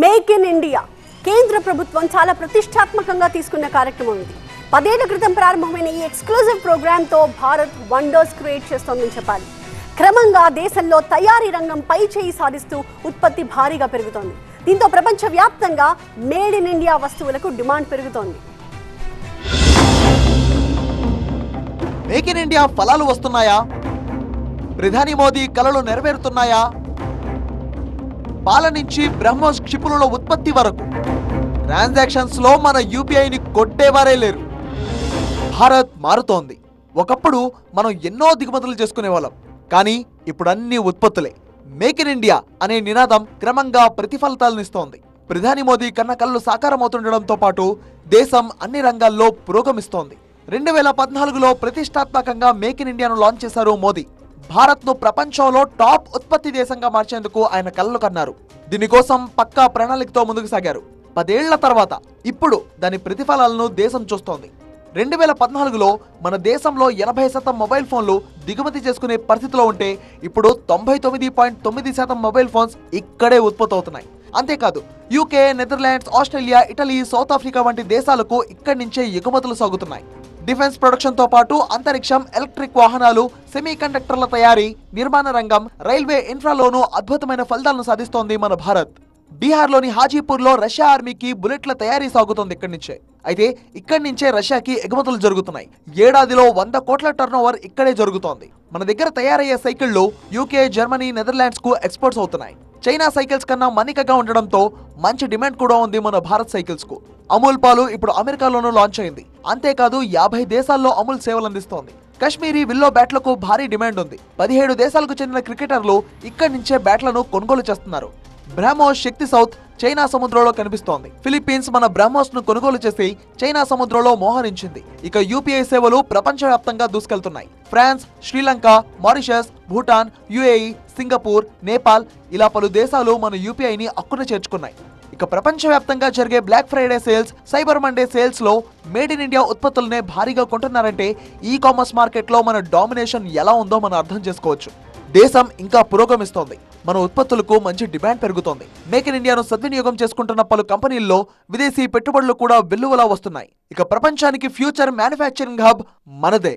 Make in India కేంద్ర ప్రభుత్వం చాలా ప్రతిష్టాత్మకంగా తీసుకున్న కార్యక్రమం ఇది. పదేళ్ళ క్రితం ప్రారంభమైన ఈ ఎక్స్క్లూజివ్ ప్రోగ్రాంతో భారత్ వండర్స్ క్రియేట్ చేస్తోందని చెప్పాలి. క్రమంగా దేశంలో తయారీ రంగం పై చేయి సాధిస్తూ ఉత్పత్తి భారీగా పెరుగుతోంది. దీంతో ప్రపంచవ్యాప్తంగా మేడ్ ఇన్ ఇండియా వస్తువులకు డిమాండ్ పెరుగుతోంది. మేక్ ఇన్ ఇండియా ఫలాలు వస్తున్నాయా? ప్రధాని మోదీ కలలు నెరవేరుతున్నాయా? పాల నుంచి బ్రహ్మోస్ క్షిపుణుల ఉత్పత్తి వరకు. ట్రాన్సాక్షన్స్లో మన యూపీఐని కొట్టేవారే లేరు. భారత్ మారుతోంది. ఒకప్పుడు మనం ఎన్నో దిగుమతులు చేసుకునేవాళ్ళం. కానీ ఇప్పుడు అన్ని ఉత్పత్తులే. మేక్ ఇన్ ఇండియా అనే నినాదం క్రమంగా ప్రతిఫలితాలనిస్తోంది ప్రధాని మోదీ కన్న కళ్ళు సాకారమవుతుండడంతో పాటు దేశం అన్ని రంగాల్లో పురోగమిస్తోంది. రెండు వేల పద్నాలుగులో ప్రతిష్టాత్మకంగా మేక్ ఇన్ ఇండియాను లాంచ్ చేశారు మోదీ. భారత్ను ప్రపంచంలో టాప్ ఉత్పత్తి దేశంగా మార్చేందుకు ఆయన కలలు కన్నారు. దీనికోసం పక్కా ప్రణాళికతో ముందుకు సాగారు. పదేళ్ళ తర్వాత ఇప్పుడు దాని ప్రతిఫలాలను దేశం చూస్తోంది. రెండు వేల పద్నాలుగులో మన దేశంలో ఎనభై శాతం మొబైల్ ఫోన్లు దిగుమతి చేసుకునే పరిస్థితిలో ఉంటే ఇప్పుడు తొంభై తొమ్మిది పాయింట్ తొమ్మిది శాతం మొబైల్ ఫోన్స్ ఇక్కడే ఉత్పత్తి అవుతున్నాయి అంతేకాదు UK Netherlands Australia Italy South Africa వంటి దేశాలకు ఇక్కడి నుంచే ఎగుమతులు సాగుతున్నాయి. డిఫెన్స్ ప్రొడక్షన్తో పాటు అంతరిక్షం ఎలక్ట్రిక్ వాహనాలు సెమీ కండక్టర్ల తయారీ నిర్మాణ రంగం రైల్వే ఇన్ఫ్రాలోనూ అద్భుతమైన ఫలితాలను సాధిస్తోంది మన భారత్. బీహార్లోని హాజీపూర్లో రష్యా ఆర్మీకి బుల్లెట్ల తయారీ సాగుతోంది ఇక్కడి నుంచే. అయితే ఇక్కడి నుంచే రష్యాకి ఎగుమతులు జరుగుతున్నాయి. ఏడాదిలో వంద కోట్ల టర్నోవర్ ఇక్కడే జరుగుతోంది. మన దగ్గర తయారయ్యే సైకిళ్ళు యూకే జర్మనీ నెదర్లాండ్స్కు ఎక్స్పోర్ట్స్ అవుతున్నాయి. చైనా సైకిల్స్ కన్నా మన్నికగా ఉండడంతో మంచి డిమాండ్ కూడా ఉంది మన భారత్ సైకిల్స్కు అమూల్ పాలు ఇప్పుడు అమెరికాలోనూ లాంచ్ అయింది. అంతేకాదు యాభై దేశాల్లో అమూల్ సేవలు అందిస్తోంది కశ్మీరీ విల్లో బ్యాట్లకు భారీ డిమాండ్ ఉంది. పదిహేడు దేశాలకు చెందిన క్రికెటర్లు ఇక్కడి నుంచే బ్యాట్లను కొనుగోలు చేస్తున్నారు. బ్రహ్మోస్ శక్తి సౌత్ చైనా సముద్రంలో కనిపిస్తోంది. ఫిలిప్పీన్స్ మన బ్రహ్మోస్ను కొనుగోలు చేసి చైనా సముద్రంలో మోహరించింది. ఇక యూపీఐ సేవలు ప్రపంచవ్యాప్తంగా దూసుకెళ్తున్నాయి. France Sri Lanka Mauritius Bhutan UAE Singapore Nepal ఇలా పలు దేశాలు మన యూపీఐని అక్కున చేర్చుకున్నాయి. ఇక ప్రపంచవ్యాప్తంగా జరిగే black Friday sales cyber Monday సేల్స్లో మేడ్ ఇన్ ఇండియా ఉత్పత్తులనే భారీగా కొంటున్నారంటే ఈ కామర్స్ మార్కెట్లో మన డామినేషన్ ఎలా ఉందో మనం అర్థం చేసుకోవచ్చు. దేశం ఇంకా పురోగమిస్తోంది. మన ఉత్పత్తులకు మంచి డిమాండ్ పెరుగుతోంది. మేక్ ఇన్ ఇండియాను సద్వినియోగం చేసుకుంటున్న పలు కంపెనీల్లో విదేశీ పెట్టుబడులు కూడా వెల్లువలా వస్తున్నాయి. ఇక ప్రపంచానికి ఫ్యూచర్ మ్యానుఫ్యాక్చరింగ్ హబ్ మనదే.